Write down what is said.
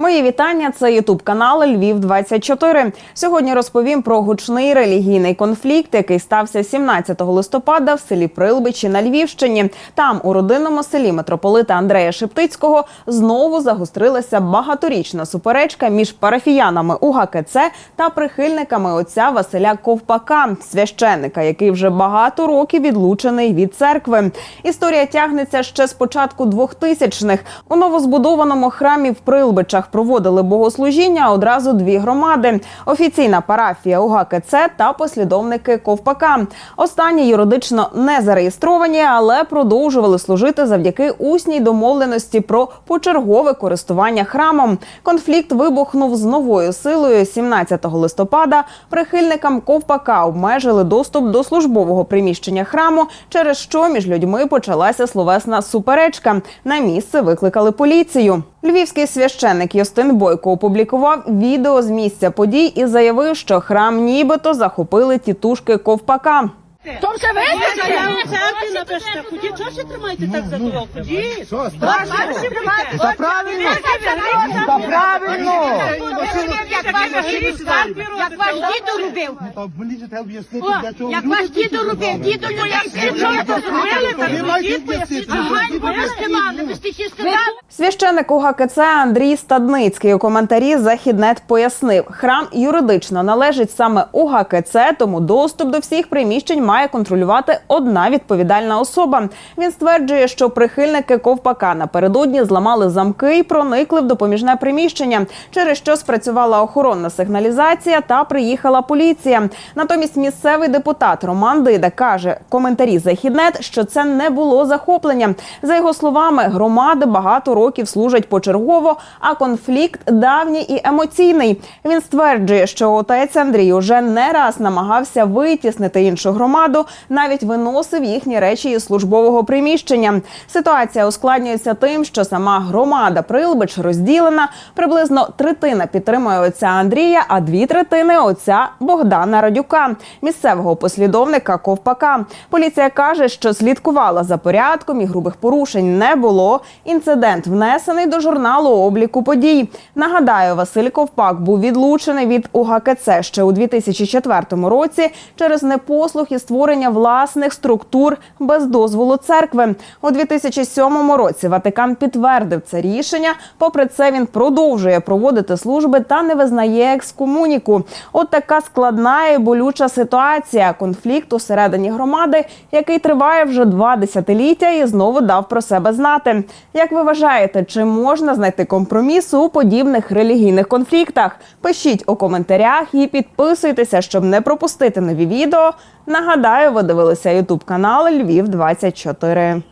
Мої вітання. Це Ютуб канал Львів 24 Сьогодні розповім про гучний релігійний конфлікт, який стався 17 листопада в селі Прилбичі на Львівщині. Там, у родинному селі митрополита Андрея Шептицького, знову загострилася багаторічна суперечка між парафіянами УГКЦ та прихильниками отця Василя Ковпака, священника, який вже багато років відлучений від церкви. Історія тягнеться ще з початку 2000-х. У новозбудованому храмі в Прилбичах проводили богослужіння одразу дві громади: офіційна парафія УГКЦ та послідовники Ковпака. Останні юридично не зареєстровані, але продовжували служити завдяки усній домовленості про почергове користування храмом. Конфлікт вибухнув з новою силою 17 листопада. Прихильникам Ковпака обмежили доступ до службового приміщення храму, через що між людьми почалася словесна суперечка. На місце викликали поліцію. Львівський священник Йостин Бойко опублікував відео з місця подій і заявив, що храм нібито захопили тітушки ковпака. То вже Я визначено. в церкві напишете. Ходіть, чого ще тримаєте так за голову? Ходіть. Що, брате. Та правильно! Та правильно! Як ваш дід як ваш дідо робив. Та мені ж треба об'яснити, для чого як ваш дідо робив, дідо людей Що ви зробили? Ви Так маєте об'яснити. Ганьбу ви стимали, ви стільки сказали. Священник УГКЦ Андрій Стадницький у коментарі Західнет пояснив, храм юридично належить саме УГКЦ, тому доступ до всіх приміщень має контролювати одна відповідальна особа. Він стверджує, що прихильники ковпака напередодні зламали замки і проникли в допоміжне приміщення, через що спрацювала охоронна сигналізація та приїхала поліція. Натомість місцевий депутат Роман Дида каже коментарі Західнет, що це не було захоплення. За його словами, громади багато років служать почергово, а конфлікт давній і емоційний. Він стверджує, що отець Андрій уже не раз намагався витіснити іншу громаду, навіть виносив їхні речі із службового приміщення. Ситуація ускладнюється тим, що сама громада Прилбич розділена. Приблизно третина підтримує отця Андрія, а дві третини отця Богдана Радюка, місцевого послідовника Ковпака. Поліція каже, що слідкувала за порядком і грубих порушень не було. Інцидент внесений до журналу обліку подій. Нагадаю, Василь Ковпак був відлучений від УГКЦ ще у 2004 році через непослух і створення власних структур без дозволу церкви. У 2007 році Ватикан підтвердив це рішення. Попри це, він продовжує проводити служби та не визнає екскомуніку. От така складна і болюча ситуація. Конфлікт усередині громади, який триває вже два десятиліття, і знову дав про себе знати. Як ви вважаєте, чи можна знайти компроміс у подібних релігійних конфліктах? Пишіть у коментарях і підписуйтеся, щоб не пропустити нові відео. Нагадаю, ви дивилися Ютуб канал Львів 24